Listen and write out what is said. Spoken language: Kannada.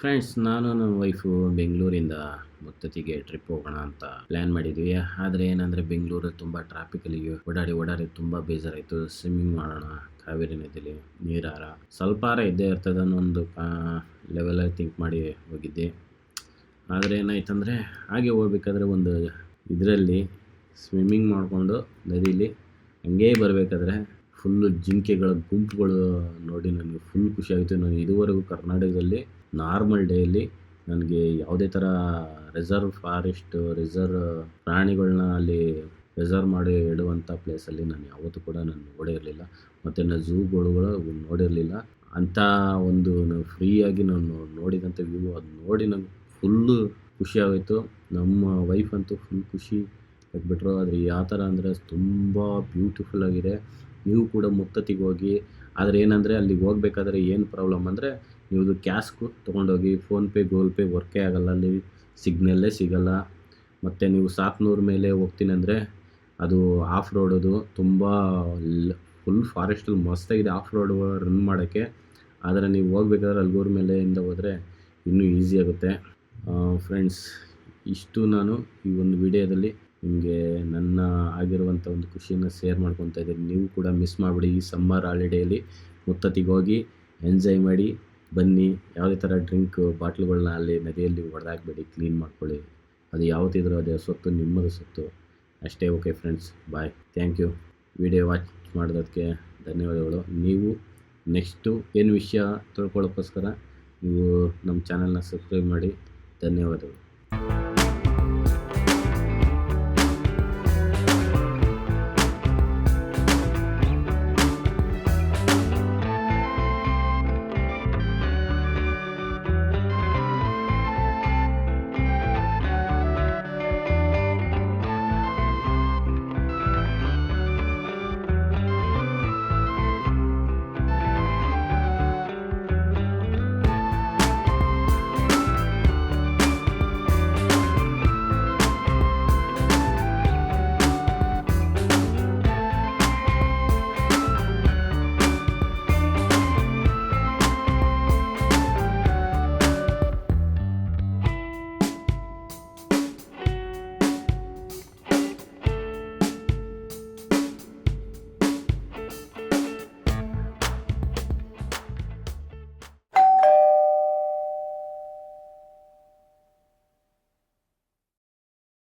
ಫ್ರೆಂಡ್ಸ್ ನಾನು ನನ್ನ ವೈಫು ಬೆಂಗಳೂರಿಂದ ಮುತ್ತತಿಗೆ ಟ್ರಿಪ್ ಹೋಗೋಣ ಅಂತ ಪ್ಲ್ಯಾನ್ ಮಾಡಿದ್ವಿ. ಆದರೆ ಏನಂದರೆ ಬೆಂಗಳೂರು ತುಂಬ ಟ್ರಾಫಿಕಲ್ಲಿ ಓಡಾಡಿ ಓಡಾಡಿ ತುಂಬ ಬೇಜಾರಾಯಿತು. ಸ್ವಿಮ್ಮಿಂಗ್ ಮಾಡೋಣ, ಕಾವೇರಿ ನದಿಲಿ ನೀರಾರ. ಸ್ವಲ್ಪಾರ ಇದ್ದೇ ಇರ್ತದೆ ಅನ್ನೋ ಲೆವೆಲಲ್ಲಿ ಥಿಂಕ್ ಮಾಡಿ ಹೋಗಿದ್ದೆ. ಆದರೆ ಏನಾಯ್ತಂದರೆ, ಹಾಗೆ ಹೋಗ್ಬೇಕಾದ್ರೆ ಒಂದು ಇದರಲ್ಲಿ ಸ್ವಿಮ್ಮಿಂಗ್ ಮಾಡಿಕೊಂಡು ನದೀಲಿ ಹಂಗೇ ಬರಬೇಕಾದ್ರೆ ಫುಲ್ಲು ಜಿಂಕೆಗಳ, ಗುಂಪುಗಳು ನೋಡಿ ನನಗೆ ಫುಲ್ ಖುಷಿ ಆಯಿತು. ನಾನು ಇದುವರೆಗೂ ಕರ್ನಾಟಕದಲ್ಲಿ ನಾರ್ಮಲ್ ಡೇಲಿ ನನಗೆ ಯಾವುದೇ ಥರ ರಿಸರ್ವ್ ಫಾರೆಸ್ಟ್, ರಿಸರ್ವ್ ಪ್ರಾಣಿಗಳನ್ನ ಅಲ್ಲಿ ರಿಸರ್ವ್ ಮಾಡಿ ಇಡುವಂಥ ಪ್ಲೇಸಲ್ಲಿ ನಾನು ಯಾವತ್ತೂ ಕೂಡ ನಾನು ನೋಡಿರಲಿಲ್ಲ ಮತ್ತು ನಾನು ಝೂಗಳು ನೋಡಿರಲಿಲ್ಲ ಅಂಥ ಒಂದು ನಾನು ಫ್ರೀಯಾಗಿ ನಾನು ನೋಡಿದಂಥ ವ್ಯೂ ಅದು ನೋಡಿ ನಂಗೆ ಫುಲ್ಲು ಖುಷಿ ಆಗೋಯ್ತು. ನಮ್ಮ ವೈಫ್ ಅಂತೂ ಫುಲ್ ಖುಷಿ ಪಟ್ಬಿಟ್ರು ಆದರೆ ಯಾವ ಥರ ಅಂದರೆ ತುಂಬ ಬ್ಯೂಟಿಫುಲ್ ಆಗಿದೆ. ನೀವು ಕೂಡ ಮುತ್ತತಿಗೆ ಹೋಗಿ, ಆದರೆ ಏನಂದರೆ ಅಲ್ಲಿಗೆ ಹೋಗ್ಬೇಕಾದ್ರೆ ಏನು ಪ್ರಾಬ್ಲಮ್ ಅಂದರೆ ನೀವು ಕ್ಯಾಸ್ಕು ತೊಗೊಂಡೋಗಿ ಫೋನ್ಪೇ ಗೂಗಲ್ ಪೇ ವರ್ಕೇ ಆಗೋಲ್ಲ. ಅಲ್ಲಿ ಸಿಗ್ನಲ್ಲೇ ಸಿಗಲ್ಲ. ಮತ್ತು ನೀವು ಸಾತ್ನೂರು ಮೇಲೆ ಹೋಗ್ತೀನಿ ಅಂದರೆ ಅದು ಆಫ್ ರೋಡದು ತುಂಬ ಫುಲ್ ಫಾರೆಸ್ಟಲ್ಲಿ ಮಸ್ತಾಗಿದೆ ಆಫ್ ರೋಡ್ ರನ್ ಮಾಡೋಕ್ಕೆ. ಆದರೆ ನೀವು ಹೋಗ್ಬೇಕಾದ್ರೆ ಅಲ್ಗೂರ್ ಮೇಲೆಯಿಂದ ಹೋದರೆ ಇನ್ನೂ ಈಸಿ ಆಗುತ್ತೆ. ಫ್ರೆಂಡ್ಸ್ ಇಷ್ಟು ನಾನು ಈ ಒಂದು ವಿಡಿಯೋದಲ್ಲಿ ನಿಮಗೆ ನನ್ನ ಆಗಿರುವಂಥ ಒಂದು ಖುಷಿಯನ್ನು ಶೇರ್ ಮಾಡ್ಕೊತಾ ಇದ್ದೀನಿ. ನೀವು ಕೂಡ ಮಿಸ್ ಮಾಡಿಬಿಡಿ ಈ ಸಮ್ಮರ್ ಹಾಲಿಡೇಲಿ ಮುತ್ತತಿಗೆ ಹೋಗಿ ಎಂಜಾಯ್ ಮಾಡಿ. ಬನ್ನಿ, ಯಾವುದೇ ಥರ ಡ್ರಿಂಕ್ ಬಾಟ್ಲುಗಳನ್ನ ಅಲ್ಲಿ ನದಿಯಲ್ಲಿ ಹೊಡೆದಾಕ್ಬೇಡಿ ಕ್ಲೀನ್ ಮಾಡ್ಕೊಳ್ಳಿ. ಅದು ಯಾವತ್ತಿದ್ರೂ ಅದೇ ಸೊತ್ತು, ನಿಮ್ಮದು ಸೊತ್ತು. ಅಷ್ಟೇ, okay friends, bye. Thank you. Video watch ಮಾಡೋದಕ್ಕೆ ಧನ್ಯವಾದಗಳು. ನೀವು ನೆಕ್ಸ್ಟು ಏನು ವಿಷಯ ತಿಳ್ಕೊಳ್ಳೋಕ್ಕೋಸ್ಕರ ನೀವು ನಮ್ಮ ಚಾನಲ್ನ ಸಬ್ಸ್ಕ್ರೈಬ್ ಮಾಡಿ. ಧನ್ಯವಾದಗಳು.